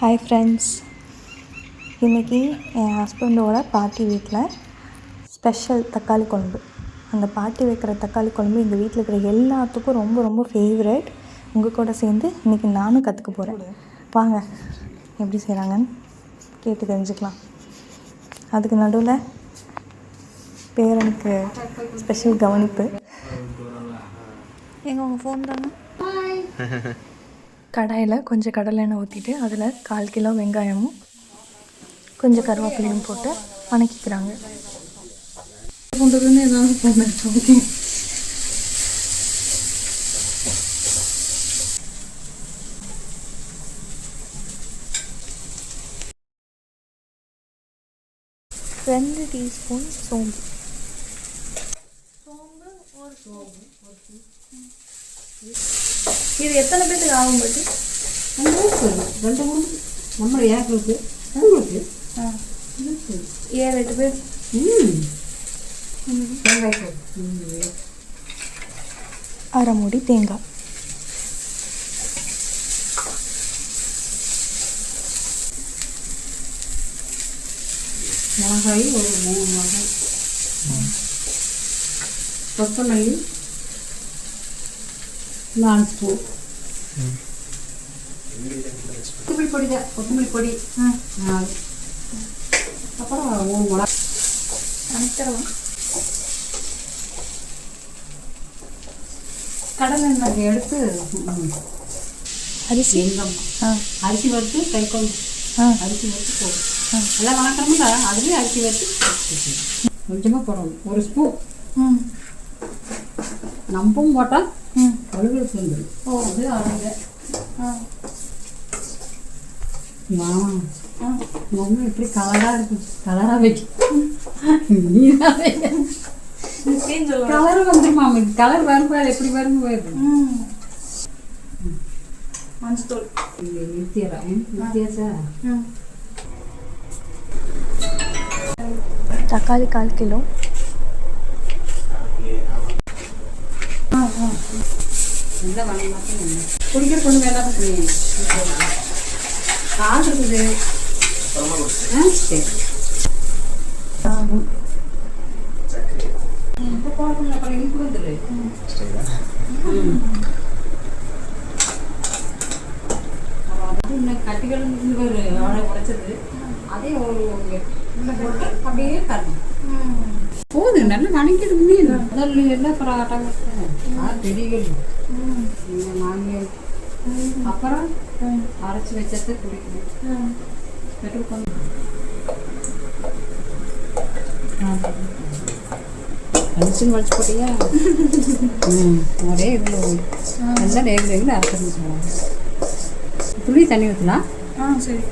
Hi friends இன்றைக்கி என் ஹஸ்பண்டோட பாட்டி வீட்டில் ஸ்பெஷல் தக்காளி குழம்பு. அந்த பாட்டி வைக்கிற தக்காளி குழம்பு எங்கள் வீட்டில் இருக்கிற எல்லாத்துக்கும் ரொம்ப ரொம்ப ஃபேவரட் உங்கள் கூட சேர்ந்து இன்றைக்கி நானும் கற்றுக்க போகிறேன் வாங்க எப்படி செய்கிறாங்கன்னு கேட்டு தெரிஞ்சுக்கலாம். அதுக்கு நடுவில் பேரனுக்கு ஸ்பெஷல் கவனிப்பு. எங்க உங்கள் ஃபோன் தாங்க கடாயில் கொஞ்சம் கடலை எண்ணெய் ஊற்றிட்டு அதில் கால் கிலோ வெங்காயமும் கொஞ்சம் கருவேப்பிலையும் போட்டு வணக்கிக்கிறாங்க. பண்ணுறதுன்னு ஏதாவது ரெண்டு டீஸ்பூன் சோம்பு. இது எத்தனை பேருக்கு ஆகும் பட்டு? ரெண்டு மூணு நம்ம ஏங்களுக்கு உங்களுக்கு? ஆ. ஏழு எட்டு பேர். ம். தேங்காய் போடு அரை மூடி தேங்காய். மிளகாய் ஒரு மூணு மிளகாய். கொத்தமல்லி. நாலு ஸ்பூன் கொத்தமல்லி பொடி தான் கொத்தமல்லி பொடி. அப்புறம் மூணு மிளகா. அனுப்பித்தரலாம் கடலை எண்ணெய் அதை எடுத்து அரிசி? அரிசி வறுத்து கை கொண்டு ஆ. அரிசி வறுத்து போடும் எல்லாம் வணக்கணும்ல அதுலேயே அரிசி வறுத்து கொஞ்சமாக போடணும். ஒரு ஸ்பூன். ம். நம்பும் போட்டால் வலுவலுப்பு வந்துடும் ஓ. அது ஆ. மம்மி எப்படி கலராக இருக்கு. கலராக வைக்க. நீ தான் முக்கியம் சொல்லுவாங்க கலர் வந்துருமா இது கலர் வரும்போது எப்படி வரும் போயிடும் மஞ்சத்தூள் நிறுத்திடுறேன் நிறுத்தியாச்சா? தக்காளி கால் கிலோ ஆ ஆ நல்லா வணங்க குடிக்கிற கொண்டு வேண்டாம் கால் இருக்குது. ஆ சரி. இப்போ போடுங்க அப்புறம் இனிப்பு வந்துடு கட்டிகள் இருந்து ஒரு வாழை உடைச்சது அதே ஒரு அப்படியே தரணும். போகுது நல்லா வணங்கிட்டு முடியுது அதில் எல்லாம் தெரியுது ம். மாமியார் அப்புறம் அரைச்சி வச்சது குடிக்கணும். பெட்ரோல் பண்ணு அரிசி வலிச்சு போட்டியா? ம். ஒரே இதில் எல்லாம் ரேகு ரேகுல அரைச்சிருந்துச்சு துளி தண்ணி ஊற்றலாம் ஆ சரி.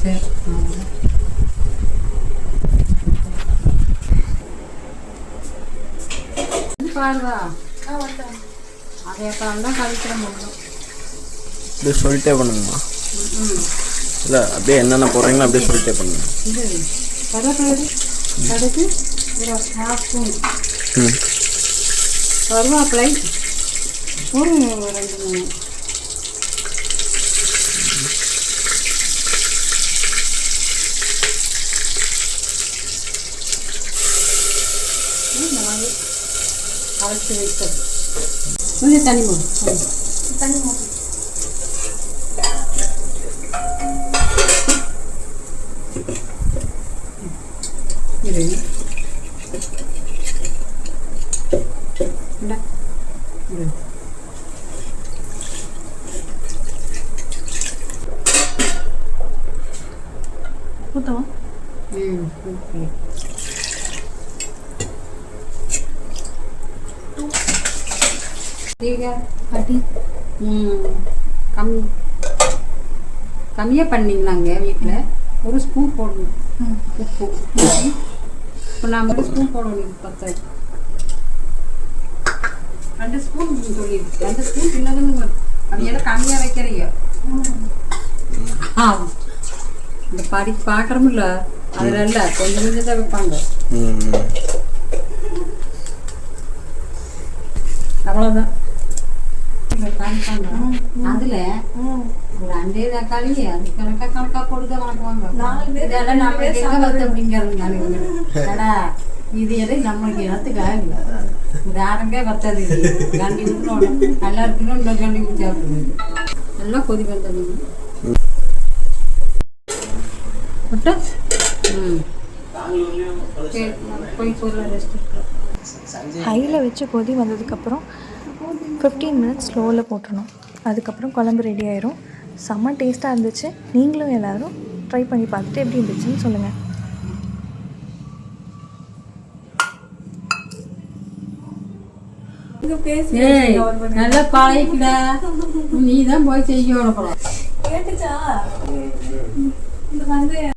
சரி வந்தேன் அதே தான் கழிக்கிற முடியும் அப்படியே சொல்லிட்டே பண்ணுங்கம்மா. இல்லை அப்படியே என்னென்ன போடுறீங்களோ அப்படியே சொல்லிட்டே பண்ணுங்க. கடுகு ஒரு ஹாஃப் ஸ்பூன் கருவேப்பிலை ஒரு ரெண்டு மூணு இது நாலு அரைச்சி வைத்தது கொஞ்சம் தண்ணி ஊத்தவா ம். கம் கம்மியாக பண்ணீங்களாங்க வீட்டில் ஒரு ஸ்பூன் போடணும். உப்பு. இப்போ நான் ஒரு ஸ்பூன் போடணும் பத்து. ரெண்டு ஸ்பூன் சொல்லி ரெண்டு ஸ்பூன் சின்னதுன்னு. அது எல்லாம் கம்மியாக வைக்கிறீங்க. ஆ இந்த படி பார்க்குறோமில்ல அதில் இல்லை. கொஞ்சம் கொஞ்சம் தான் வைப்பாங்க. அவ்வளோதான் பாதி பண்றோம் அதுல ஒரு அண்டே தக்காளி அது கணக்கா கணக்கா கொடுக்க வணக்குவாங்க இதெல்லாம் நம்மளுக்கு எங்க வந்து அப்படிங்கிறது நானுங்கடா இது எதை? நம்மளுக்கு இடத்துக்கு ஆகல இது ஆரம்பே பத்தாது இது கண்டி விட்டுணும் நல்லா இருக்கணும் இன்னொரு கண்டி சாப்பிடுது நல்லா கொதி வந்தது. விட்டா ம். போய் பொருள் ரெஸ்ட் ஹையில் வச்சு கொதி வந்ததுக்கப்புறம் ஃபிஃப்டீன் மினிட்ஸ் ஸ்லோவில் போட்டுறணும் அதுக்கப்புறம் குழம்பு ரெடி ஆயிரும். செம்ம டேஸ்ட்டாக இருந்துச்சு. நீங்களும் எல்லோரும் ட்ரை பண்ணி பார்த்துட்டு எப்படி இருந்துச்சுன்னு சொல்லுங்கள் நல்லா பழகிக்கடா. நீ தான் போய் செய்ய விடப்படும் கேட்டுச்சா?